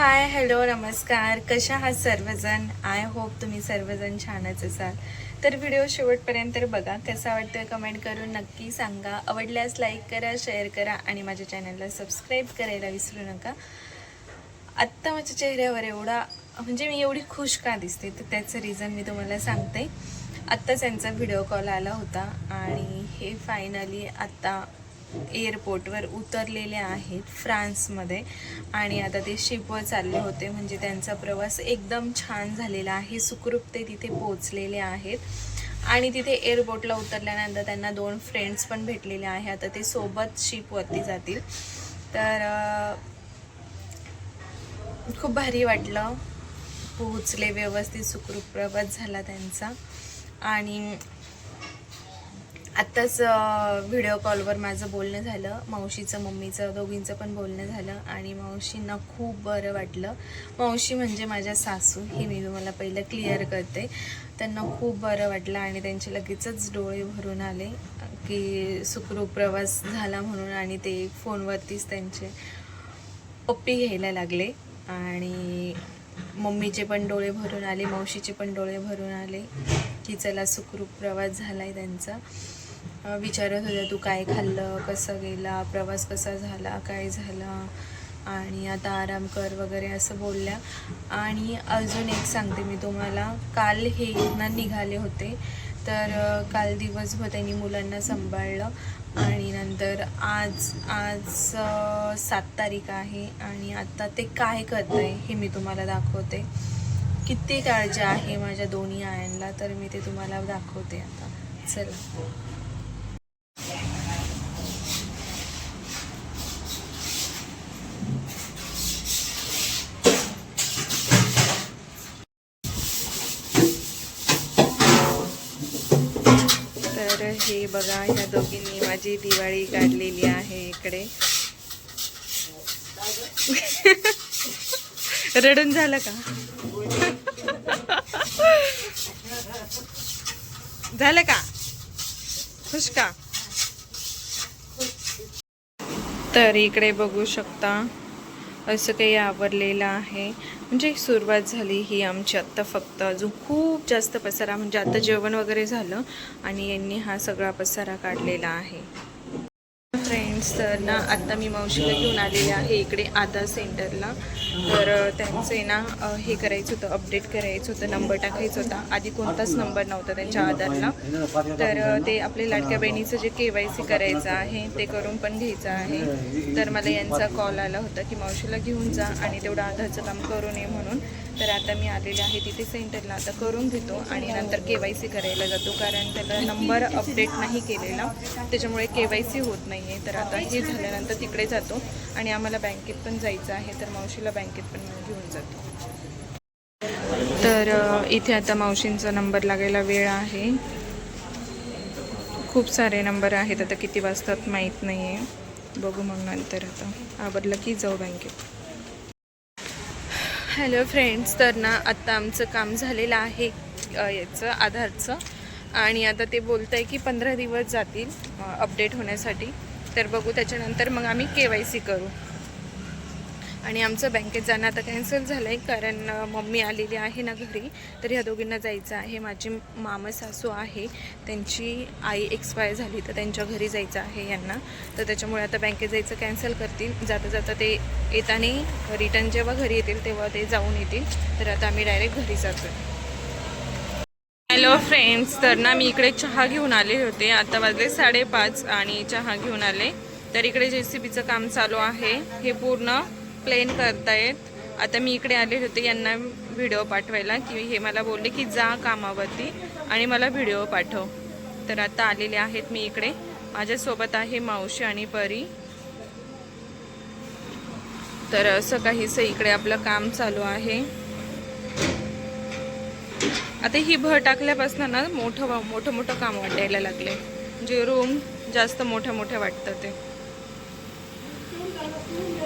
Hi hello नमस्कार. कशा आहात सर्वजण? आय होप तुम्ही सर्वजण छानच असाल. तर व्हिडिओ शेवटपर्यंत बघा कसा वाटतोय कमेंट करून नक्की सांगा. आवडल्यास लाईक करा शेअर करा आणि माझ्या चॅनलला सबस्क्राईब करायला विसरू नका. आत्ता माझ्या चेहऱ्यावर एवढा म्हणजे मी एवढी खुश का दिसते? तर त्याचं रिझन मी तुम्हाला सांगते. आत्ताच त्यांचा व्हिडिओ कॉल आला होता आणि हे फायनली आत्ता एअरपोर्टवर उतरलेले आहेत फ्रान्समध्ये. आणि आता ते शिपवर चालले होते म्हणजे त्यांचा प्रवास एकदम छान झालेला आहे. सुखरूप ते तिथे पोचलेले आहेत. आणि तिथे एअरपोर्टला उतरल्यानंतर त्यांना दोन फ्रेंड्स पण भेटलेले आहे. आता ते सोबत शिपवरती जातील. तर खूप भारी वाटलं. पोहोचले व्यवस्थित सुखरूप प्रवास झाला त्यांचा. आणि आत्ताच व्हिडिओ कॉलवर माझं बोलणं झालं. मावशीचं मम्मीचं दोघींचं पण बोलणं झालं आणि मावशींना खूप बरं वाटलं. मावशी म्हणजे माझ्या सासू हे मी तुम्हाला पहिलं क्लिअर करते. त्यांना खूप बरं वाटलं आणि त्यांचे लगेचच डोळे भरून आले की सुखरूप प्रवास झाला म्हणून आणि ते फोनवरतीच त्यांचे पप्पी घ्यायला लागले आणि मम्मीचे पण डोळे भरून आले मावशीचे पण डोळे भरून आले की चला सुखरूप प्रवास झाला आहे त्यांचा. विचारत होत्या तू काय खाल्लं? कसं गेला? प्रवास कसा झाला? काय झाला? आणि आता आराम कर वगैरे असं बोलल्या. आणि अजून एक सांगते मी तुम्हाला. काल हे ना निघाले होते. तर काल दिवसभर त्यांनी मुलांना सांभाळलं. आणि नंतर आज आज सात तारीख आहे. आणि आता ते काय करत आहे हे मी तुम्हाला दाखवते. किती काळजी आहे माझ्या दोन्ही आयांना तर मी ते तुम्हाला दाखवते आता. चला. तर हे बघा ह्या दोघींनी माझी दिवाळी काढलेली आहे इकडे. रडून झालं का? झालं का? खुश का? तर इकडे बघू शकता असं काही आवरलेलं आहे. म्हणजे सुरुवात झाली ही आमची. आत्ता फक्त अजून खूप जास्त पसारा म्हणजे आता जेवण वगैरे झालं आणि यांनी हा सगळा पसारा काढलेला आहे. फ्रेंड्स तर ना आत्ता मी मावशीला घेऊन आलेले आहे इकडे आधार सेंटरला. तर त्यांचे ना हे करायचं होतं अपडेट करायचं होतं नंबर टाकायचं होता. आधी कोणताच नंबर नव्हता त्यांच्या आधारला. तर ते आपले लाडक्या बहिणीचं जे के वाय सी करायचं आहे ते करून पण घ्यायचं आहे. तर मला यांचा कॉल आला होता की मावशीला घेऊन जा आणि तेवढं आधारचं काम करू नये म्हणून. तर आता मी आलेले आहे तिथे सेंटरला. आता करून घेतो आणि नंतर के वाय सी करायला जातो कारण त्याला नंबर अपडेट नाही केलेला. त्याच्यामुळे के वाय सी होत नाही आहे तर आता हे झाल्यानंतर तिकडे जातो आणि आम्हाला बँकेत पण जायचं आहे तर मावशीला बँकेत पण घेऊन जातो. तर इथे आता मावशींचा नंबर लागायला वेळ आहे. खूप सारे नंबर आहेत आता किती वाजतात माहीत नाही आहे बघू मग नंतर आता. आवडलं की जाऊ बँकेत. हॅलो फ्रेंड्स तर ना आत्ता आमचं काम झालेलं आहे याचं आधारचं. आणि आता ते बोलत आहे की पंधरा दिवस जातील अपडेट होण्यासाठी. तर बघू त्याच्यानंतर मग आम्ही के वाय सी करू. आणि आमचं बँकेत जाणं आता कॅन्सल झालं आहे कारण मम्मी आलेली आहे ना घरी तर ह्या दोघींना जायचं आहे. माझी मामा सासू आहे त्यांची आई एक्सपायर झाली तर त्यांच्या घरी जायचं आहे यांना. तर त्याच्यामुळे आता बँकेत जायचं कॅन्सल करतील. जाता जाता ते येताना रिटर्न जेव्हा घरी येतील तेव्हा ते जाऊन येतील. तर आता आम्ही डायरेक्ट घरी जातो हॅलो फ्रेंड्स तर ना मी इकडे चहा घेऊन आले होते. आता वाजले साडेपाच आणि चहा घेऊन आले. तर इकडे जे सी बीचं काम चालू आहे. हे पूर्ण प्लेन करतायत. आता मी इकडे आले होते यांना व्हिडिओ पाठवायला की हे मला बोलले की जा कामावरती आणि मला व्हिडिओ पाठव. तर आता आलेले आहेत मी इकडे. माझ्यासोबत आहे मावशी आणि परी. तर असं काहीसं इकडे आपलं काम चालू आहे. आता ही भर टाकल्यापासून ना मोठं वा- मोठं मोठं काम वाटायला लागले म्हणजे रूम जास्त मोठ्या मोठ्या वाटतं ते.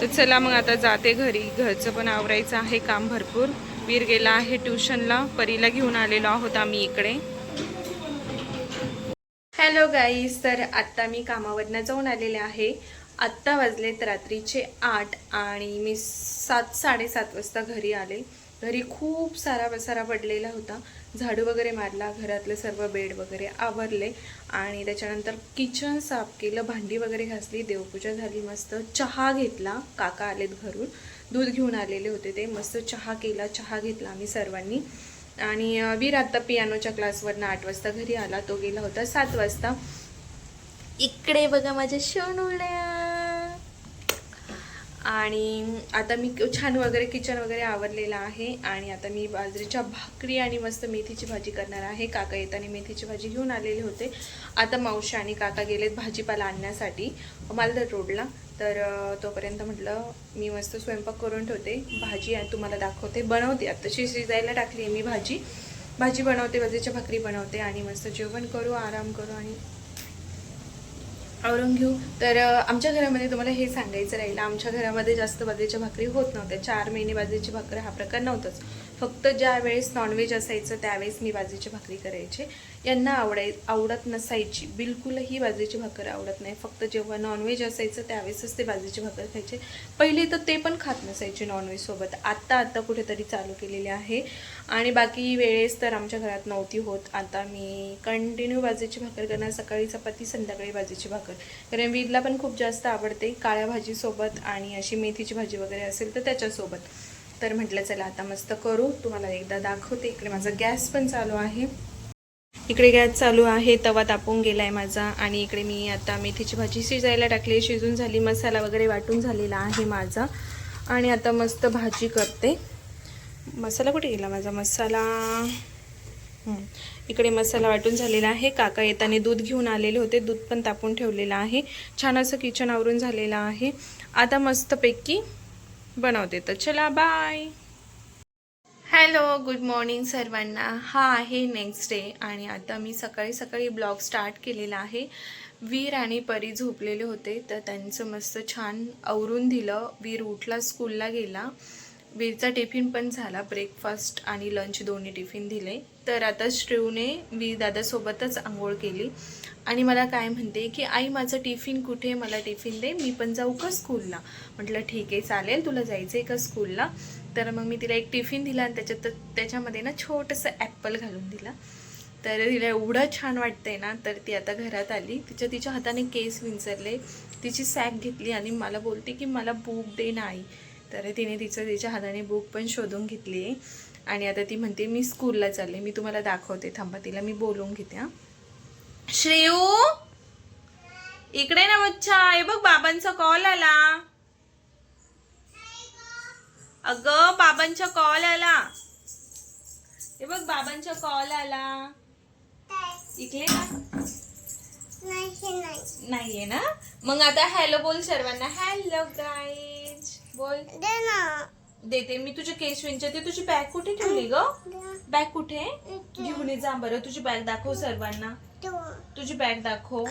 तर चला मग आता जाते घरी. घरचं पण आवरायचं आहे काम भरपूर. वीर गेला आहे ट्युशनला. परीला घेऊन आलेलो आहोत आम्ही इकडे. हॅलो गाईज तर आत्ता मी कामावरनं जाऊन आलेले आहे. आत्ता वाजलेत रात्रीचे आठ आणि मी सात साडेसात वाजता घरी आले. घरी खूप सारा पसारा पडलेला होता. झाडू वगैरे मारला घरातले सर्व बेड वगैरे आवरले आणि त्याच्यानंतर किचन साफ केलं भांडी वगैरे घासली देवपूजा झाली मस्त चहा घेतला काका आलेत घरून दूध घेऊन आलेले होते ते मस्त चहा केला चहा घेतला आम्ही सर्वांनी. आणि वीर आत्ता पियानोच्या क्लासवरनं आठ वाजता घरी आला तो गेला होता सात वाजता. इकडे बघा माझ्या शोनुल्या आणि आता मी छान वगैरे किचन वगैरे आवरलेलं आहे आणि आता मी बाजरीच्या भाकरी आणि मस्त मेथीची भाजी करणार आहे. काका येताना मेथीची भाजी घेऊन आलेले होते. आता मावशी आणि काका गेलेत भाजीपाला आणण्यासाठी मालदर रोडला. तर तोपर्यंत म्हटलं मी मस्त स्वयंपाक करून ठेवते भाजी आणि तुम्हाला दाखवते. बनवते आत्ताशी शिजायला टाकली आहे मी भाजी. भाजी बनवते बाजरीच्या भाकरी बनवते आणि मस्त जेवण करू आराम करू आणि आवरून घेऊ. तर आमच्या घरामध्ये तुम्हाला हे सांगायचं राहील. आमच्या घरामध्ये जास्त बाजरीच्या भाकरी होत नव्हत्या. चार महिने बाजरीची भाकरी हा प्रकार नव्हताच. फक्त ज्या वेळेस नॉनव्हेज असायचं त्यावेळेस मी बाजरीची भाकरी करायचे. यांना आवडाय आवडत नसायची. बिलकुलही बाजरीची भाकर आवडत नाही. फक्त जेव्हा नॉनव्हेज असायचं त्यावेळेसच ते बाजरीची भाकर खायचे. पहिले तर ते पण खात नसायचे नॉनव्हेजसोबत आत्ता आत्ता कुठेतरी चालू केलेले आहे. आणि बाकी वेळेस तर आमच्या घरात नव्हती होत. आता मी कंटिन्यू बाजरीची भाकर करणार. सकाळी चपाती संध्याकाळी बाजरीची भाकर. कारण वीरला पण खूप जास्त आवडते. काळ्या भाजीसोबत आणि अशी मेथीची भाजी वगैरे असेल तर त्याच्यासोबत. तर म्हटलं चला आता मस्त करू. तुम्हाला एकदा दाखवते. इकडे माझा गॅस पण चालू आहे. इकडे गॅस चालू आहे. तवा तापून गेला आहे माझा. आणि इकडे मी आता मेथीची भाजी शिजायला टाकली. शिजून झाली. मसाला वगैरे वाटून झालेला आहे माझा. आणि आता मस्त भाजी करते. मसाला कुठे गेला माझा? मसाला. इकडे मसाला वाटून झालेला आहे. काका येताना दूध घेऊन आलेले होते. दूध पण तापून ठेवलेलं आहे. छान असं किचन आवरून झालेलं आहे. आता मस्तपैकी बनवते. तर चला बाय हॅलो गुड मॉर्निंग सर्वांना. हा आहे नेक्स्ट डे आणि आता मी सकाळी सकाळी ब्लॉग स्टार्ट केलेला आहे. वीर आणि परी झोपलेले होते तर त्यांचं मस्त छान आवरून दिलं. वीर उठला स्कूलला गेला. वीरचा टिफिन पण झाला ब्रेकफास्ट आणि लंच दोन्ही टिफिन दिले. तर आता श्रीवने वीर दादासोबतच आंघोळ केली. आणि मला काय म्हणते की आई माझं टिफिन कुठे मला टिफिन दे. मी पण जाऊ का स्कूलला म्हटलं ठीक आहे चालेल. तुला जायचं आहे का स्कूलला तर मग मी तिला एक टिफिन दिला आणि त्याच्यात त्याच्यामध्ये ना छोटंसं ॲपल घालून दिला. तर तिला एवढं छान वाटतंय ना तर ती आता घरात आली. तिच्या तिच्या हाताने केस विंचरले. तिची सॅक घेतली आणि मला बोलते की मला बुक दे ना आई. तर तिने तिचं तिच्या हाताने बुक पण शोधून घेतली. आणि आता ती म्हणते मी स्कूलला चालले. मी तुम्हाला दाखवते. थांबा तिला मी बोलवून घेते हां. श्रेयू! इकडे ना मच्छा. हे बघ बाबांचा कॉल आला. अगं बाबांचा कॉल आला. हे बघ बाबांचा कॉल आला. इकडे ना. नाहीये ना? मग आता हॅलो बोल सर्वांना. हॅलो गाईज बोल. देते मी तुझे केस विंचरते तुझी बॅग कुठे ठेवली ग? बॅग कुठे? घेऊन ये जा बरं तुझी बॅग दाखव सर्वांना. तुझी बॅग दाखव.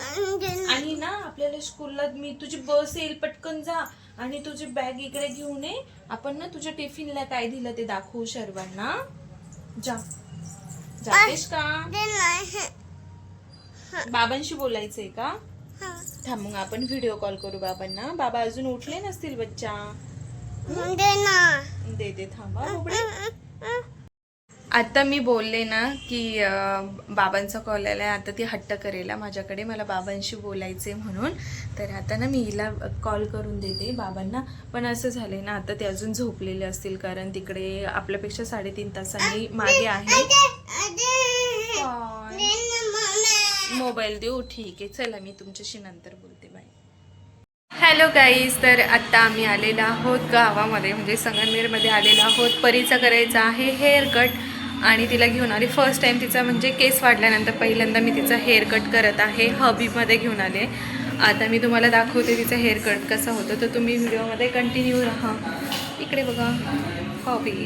आणि ना. आपल्याला स्कूलला मी तुझी बस येईल पटकन जा. आणि तुझी बॅग इकडे घेऊन ये. आपण ना तुझ्या टिफिनला काय दिलं ते दाखवू सर्वांना. जा. जातेस का? बाबांशी बोलायचंय का? थांब मग आपण व्हिडिओ कॉल करू बाबांना. बाबा अजून उठले नसतील बच्चा. दे दे थांबा बुबडे. आता मी बोलले ना की अं, बाबांचा कॉल आलाय आता ती हट्ट करेल माझ्याकडे मला बाबांशी बोलायचे म्हणून. तर आता ना मी हिला कॉल करून देते बाबांना. पण असं झालंय ना आता ते अजून झोपलेले असतील कारण तिकडे आपल्यापेक्षा साडेतीन तासांनी मागे आहे. मोबाईल देऊ ठीक आहे. चला मी तुमच्याशी नंतर बोलते. हॅलो गाईज तर आत्ता आम्ही आलेलो आहोत गावामध्ये म्हणजे संगमनेरमध्ये आलेलो आहोत. परीचा करायचा आहे हेअर कट आणि तिला घेऊन आली. फर्स्ट टाईम तिचा म्हणजे केस वाढल्यानंतर पहिल्यांदा मी तिचा हेअर कट करत आहे हबीमध्ये घेऊन आले. आता मी तुम्हाला दाखवते तिचा हेअर कट कसा होतो. तर तुम्ही व्हिडिओमध्ये कंटिन्यू राहा. इकडे बघा हॉबी.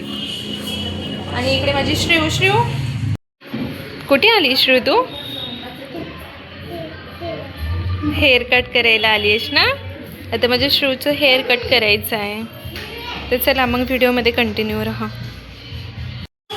आणि इकडे माझी श्रीव श्रेव कुठे आली श्रेव तू? हेअर कट करायला आली आहेस ना? आता माझ्या श्रूचं हेअर कट करायचं आहे. तर चला मग व्हिडिओमध्ये कंटिन्यू राहा.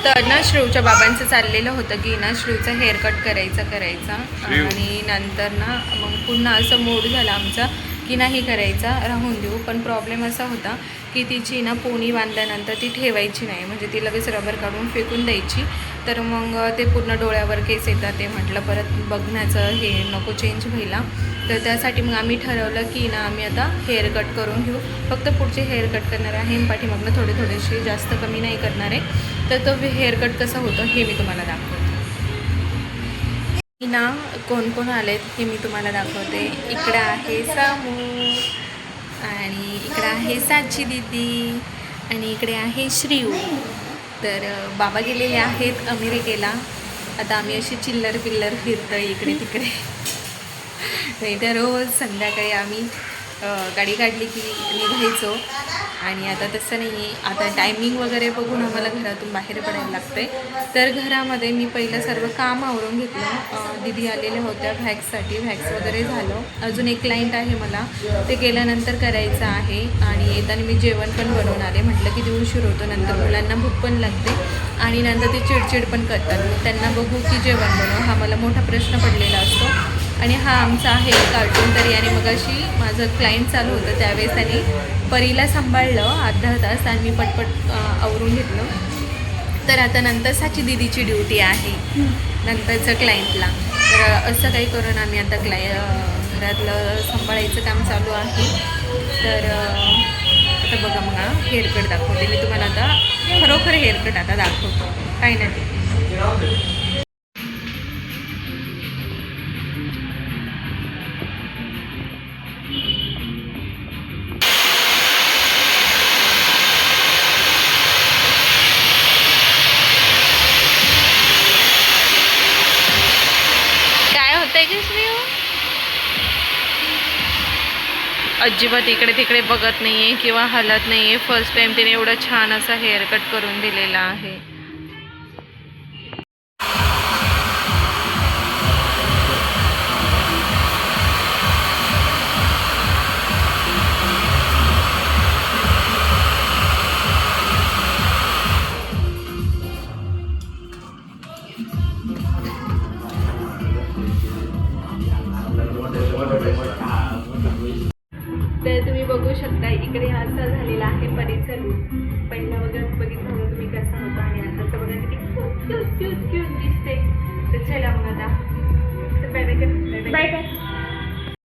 तर ना श्रूच्या बाबांचं चाललेलं होतं की ना श्रूचा हेअर कट करायचा करायचा. आणि नंतर ना मग पुन्हा असं मूड झाला आमचा की नाही करायचा राहून देऊ. पण प्रॉब्लेम असा होता की तिची ना पोनी बांधल्यानंतर ती ठेवायची नाही. म्हणजे ती लगेच रबर काढून फेकून द्यायची. तर मग ते पूर्ण डोळ्यावर केस येतात ते म्हटलं परत बघण्याचं हे नको चेंज व्हायला. तर त्यासाठी मग आम्ही ठरवलं की ना आम्ही आता हेअर कट करून घेऊ. फक्त पुढचे हेअर कट करणार आहे. पाठीमागनं थोडे थोडेसे जास्त कमी नाही करणार आहे. तर तो हेअर कट कसं होतं हे मी तुम्हाला दाखवते. ना कोण कोण आलेत हे मी तुम्हाला दाखवते. इकडं आहे सामू आणि इकडं आहे साची दीदी आणि इकडे आहे श्रीऊ तर बाबा गेलेले आहेत अमेरिकेला. आता आम्ही अशी चिल्लर पिल्लर फिरतो इकडे तिकडे नाही तर रोज संध्याकाळी आम्ही गाडी काढली की निघायचो. आणि आता तसं नाही आहे आता टायमिंग वगैरे बघून आम्हाला घरातून बाहेर पडायला लागतं आहे तर घरामध्ये मी पहिलं सर्व काम आवरून घेतलं. दिदी आलेल्या होत्या व्हॅक्ससाठी व्हॅक्स वगैरे झालं. अजून एक क्लायंट आहे मला. ते गेल्यानंतर करायचं आहे. आणि येताना मी जेवण पण बनवून आले. म्हटलं की देऊन उशीर होतो नंतर मुलांना भूक पण लागते. आणि नंतर ते चिडचिड पण करतात. मग त्यांना बघू की जेवण बनव. हा मला मोठा प्रश्न पडलेला असतो. आणि हा आमचा आहे कार्टून तरी. आणि मग अशी माझं क्लायंट चालू होतं त्यावेळेस त्यांनी परीला सांभाळलं अर्धा तास आणि मी पटपट आवरून घेतलं. तर आता नंतर साची दिदीची ड्युटी आहे नंतरचं क्लायंटला तर असं काही करून आम्ही आता क्लाय घरातलं सांभाळायचं काम चालू आहे. तर आता बघा मग हेअरकट दाखवते. मी तुम्हाला आता खरोखर हेअरकट आता दाखवतो. काही नाही. अजिबात इकडे तिकडे बघत नाही आहे किंवा हलत नाही आहे फर्स्ट टाइम तिने एवढं छान असा हेअर कट करून दिलेला आहे.